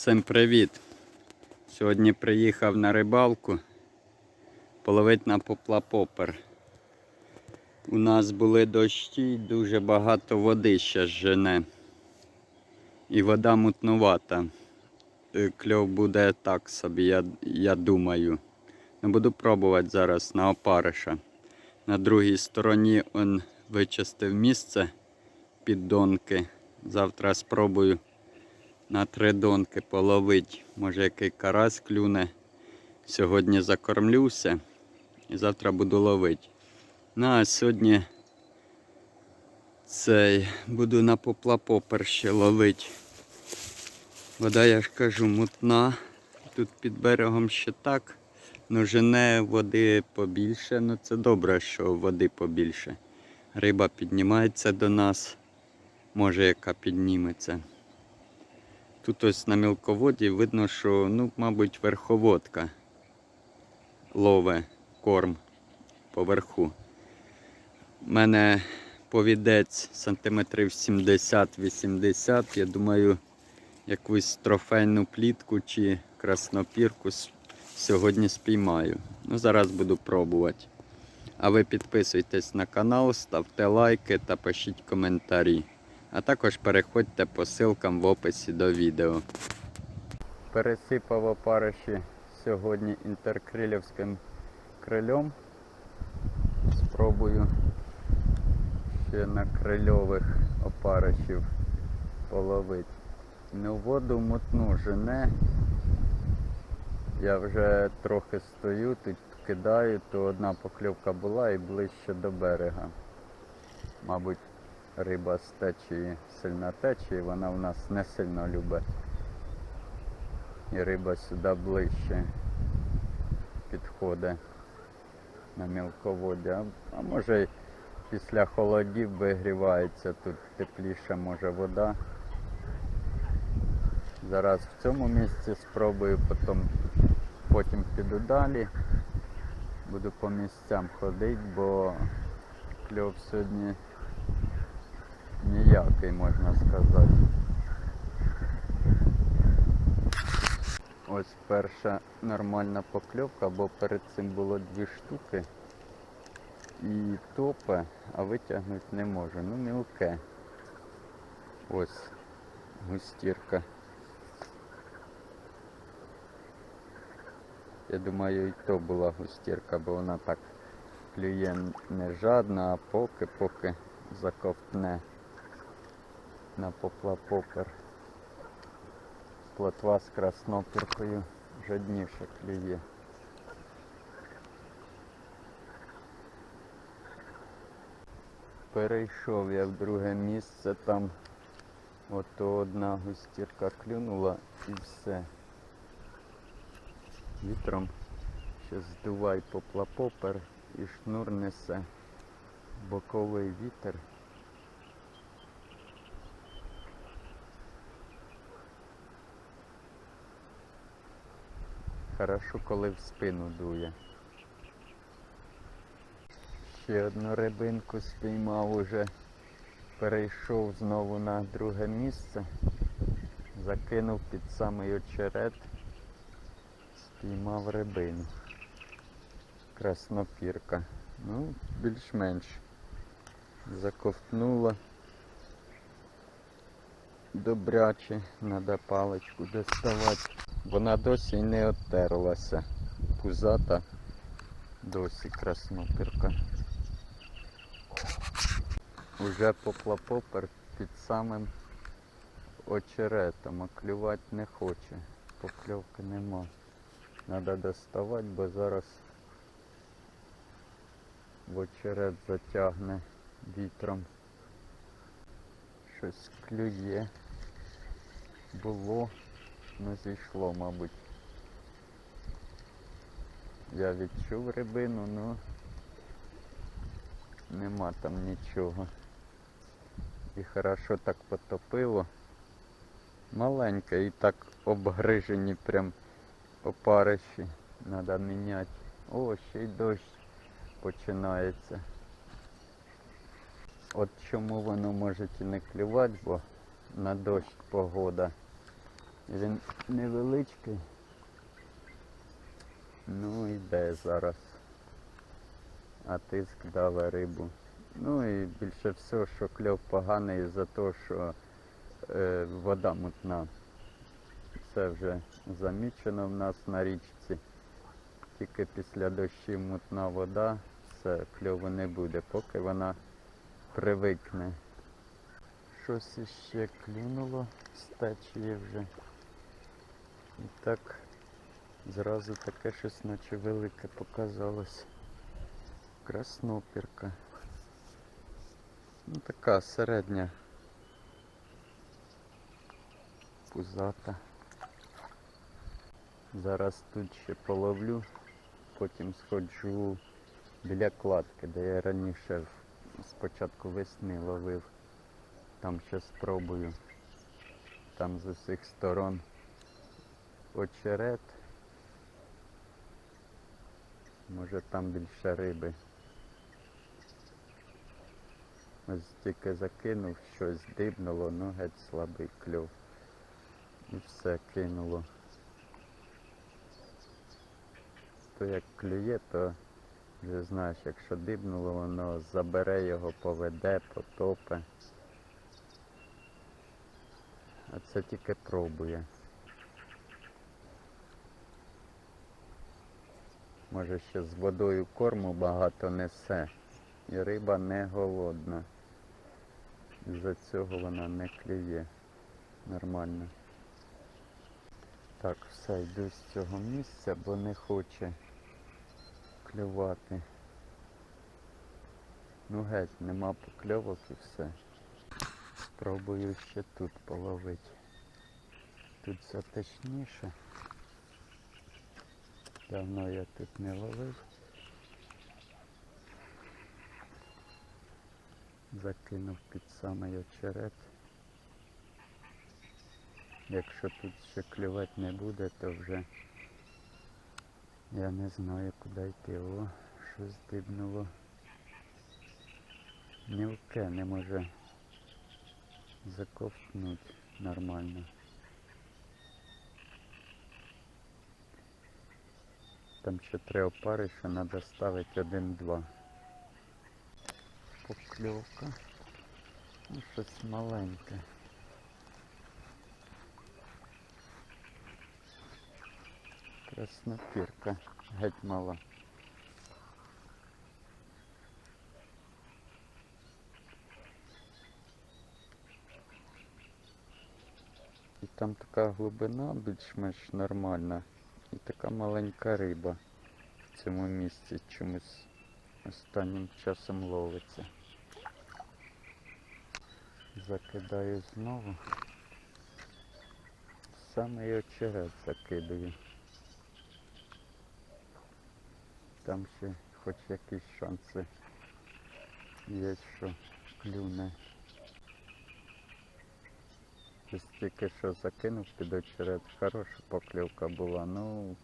Всім привіт! Сьогодні приїхав на рибалку половити на поплапопер. У нас були дощі, дуже багато води ще жене. І вода мутнувата. Е, Кльов буде так собі, я, я думаю. Не буду пробувати зараз на опариша. На другій стороні он вичистив місце під донки. Завтра спробую на три донки половить. Може який карась клюне. Сьогодні закормлюся і завтра буду ловити. Ну а сьогодні цей буду на поплапопер ще ловити. Вода, я ж кажу, мутна. Тут під берегом ще так. Ну, жене води побільше. Ну це добре, що води побільше. Риба піднімається до нас. Може, яка підніметься. Тут ось на мілководі видно, що, ну, мабуть, верховодка лове корм поверху. У мене повідець сантиметрів 70-80. Я думаю, якусь трофейну плітку чи краснопірку сьогодні спіймаю. Ну, зараз буду пробувати. А ви підписуйтесь на канал, ставте лайки та пишіть коментарі. А також переходьте по ссылкам в описі до відео. Пересипав опариші сьогодні інтеркрилівським крильом. Спробую ще на крильових опаришів половити. Ну, воду мутну жене. Я вже трохи стою, тут кидаю, то одна покльовка була і ближче до берега. Мабуть, риба з течії сильна течії, вона в нас не сильно любить. І риба сюди ближче підходить на мілководдя. А, може після холодів вигрівається тут тепліша може вода. Зараз в цьому місці спробую, потім, потім піду далі. Буду по місцям ходити, бо кльов сьогодні ніякий, можна сказати. Ось перша нормальна покльовка, бо перед цим було дві штуки. І топе, а витягнути не можу. Ну мілке. Ось густірка. Я думаю, і то була густірка, бо вона так клює не жадна, а поки, поки заковтне на поплапопер. Плотва з краснопіркою жадніше клює. Перейшов я в друге місце, там ото одна густірка клюнула і все. Вітром ще здувай поплапопер і шнур несе. Боковий вітер. Хорошо, коли в спину дує. Ще одну рибинку спіймав уже. Перейшов знову на друге місце. Закинув під самий очерет. Спіймав рибину. Краснопірка. Ну, більш-менш. Заковтнула. Добряче, треба паличку доставати. Вона досі не оттерлася. Пузата досі краснопірка. Уже поплапопер під самим очеретом, а клювати не хоче. Покльовки нема. Треба доставати, бо зараз в очерет затягне вітром. Щось клює. Було, не зійшло, мабуть. Я відчув рибину, ну нема там нічого. І хорошо так потопило. Маленьке і так обгрижені прям опариші. Треба міняти. О, ще й дощ починається. От чому воно може і не клювати, бо на дощ погода. Він невеличкий. Ну йде зараз. А тиск даве рибу. Ну і більше всього, що кльов поганий за те, що е, вода мутна. Це вже замічено в нас на річці. Тільки після дощів мутна вода, все, кльову не буде, поки вона привикне. Щось іще клюнуло з течії вже. І так зразу таке щось наче велике показалось. Краснопірка. Ну така середня. Пузата. Зараз тут ще половлю, потім сходжу біля кладки, де я раніше в- з початку весни ловив. Там ще спробую. Там з усіх сторон очерет. Може там більше риби. Ось тільки закинув, щось дибнуло, ну геть слабий кльов. І все кинуло. То як клює, то вже знаєш, якщо дибнуло, воно забере його, поведе, потопе. А це тільки пробує. Може ще з водою корму багато несе. І риба не голодна. З-за цього вона не клює нормально. Так, все, йду з цього місця, бо не хоче клювати. Ну геть, нема покльовок і все. Спробую ще тут половити. Тут затишніше. Давно я тут не ловив. Закинув під самий очерет. Якщо тут ще клювати не буде, то вже я не знаю куди йти. О, щось дибнуло. Мілке не може заковтнути нормально. Там ще три опари, що треба ставити один-два. Покльовка. Ну, щось маленьке. Краснопірка. Геть мала. І там така глибина більш-менш нормальна. І така маленька риба в цьому місці чомусь останнім часом ловиться. Закидаю знову. Саме і очерет закидаю. Там ще хоч якісь шанси є, що клюне. Ось тільки що закинув під очерет, хороша поклівка була, ну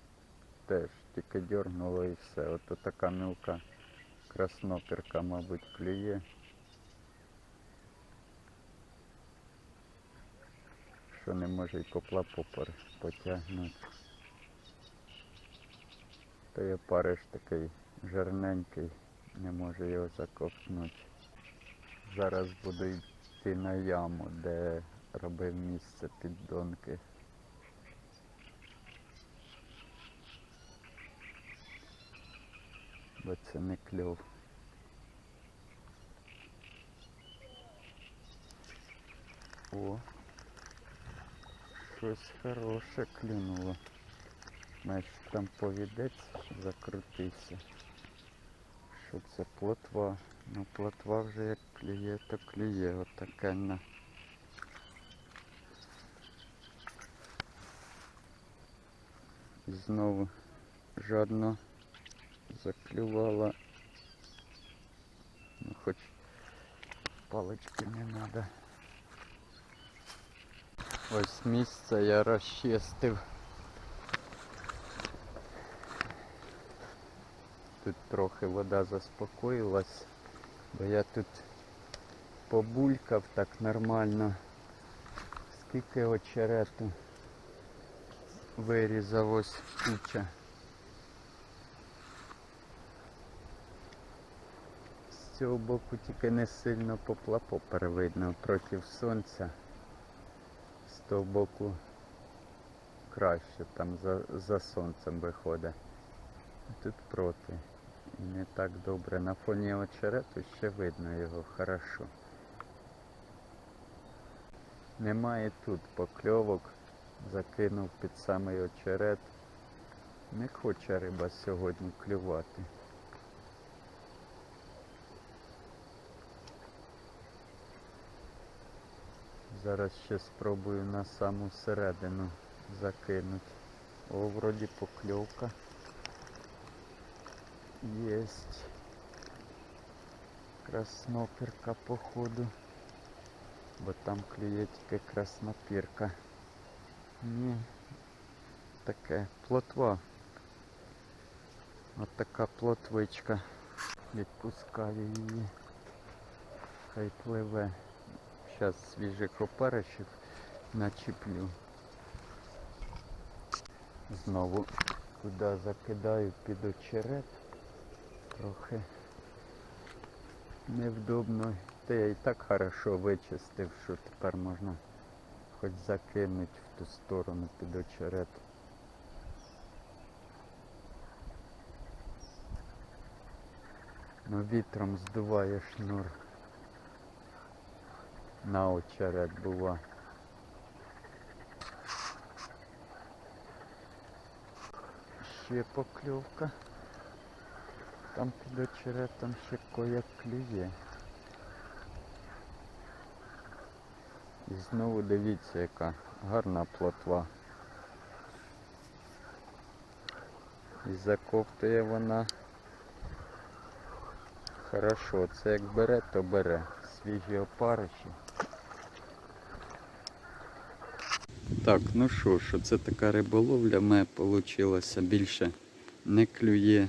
теж тільки дьорнуло і все. Ото така мілка краснопірка, мабуть, клює. Що не може й копла попер потягнути. Та є париж такий жирненький, не може його заковтнути. Зараз буду йти на яму, де робив місце під донки. Бо це не кльов. О, щось хороше клюнуло. Знаєш, там повідець закрутився. Що це плотва? Ну плотва вже як клює, то клює отака на. І знову жадно заклювала. Ну хоч палички не треба. Ось місце я розчистив. Тут трохи вода заспокоїлась, бо я тут побулькав так нормально. Скільки очерету вирізав ось куча. З цього боку тільки не сильно поплапопер видно проти сонця. З того боку краще там за, за сонцем виходить. Тут проти. Не так добре. На фоні очерету ще видно його хорошо. Немає тут покльовок. Закинув під самий очерет. Не хоче риба сьогодні клювати. Зараз ще спробую на саму середину закинути. О, вроді покльовка. Єсть. Краснопірка походу. Бо там клює тільки краснопірка. Ні. Таке плотва. От така плотвичка. Відпускаю її. Хай пливе. Зараз свіжих опаришів начіплю. Знову туди закидаю під очерет. Трохи невдобно. Та я і так хорошо вичистив, що тепер можна хоч закинути в ту сторону під очерет. Ну вітром здуває шнур. На очерет бува. Ще покльовка. Там під очеретом ще кояк клює. І знову дивіться, яка гарна плотва. І заковтує вона хорошо. Це як бере, то бере. Свіжі опариші. Так, ну що ж, це така риболовля в мене вийшла. Більше не клює.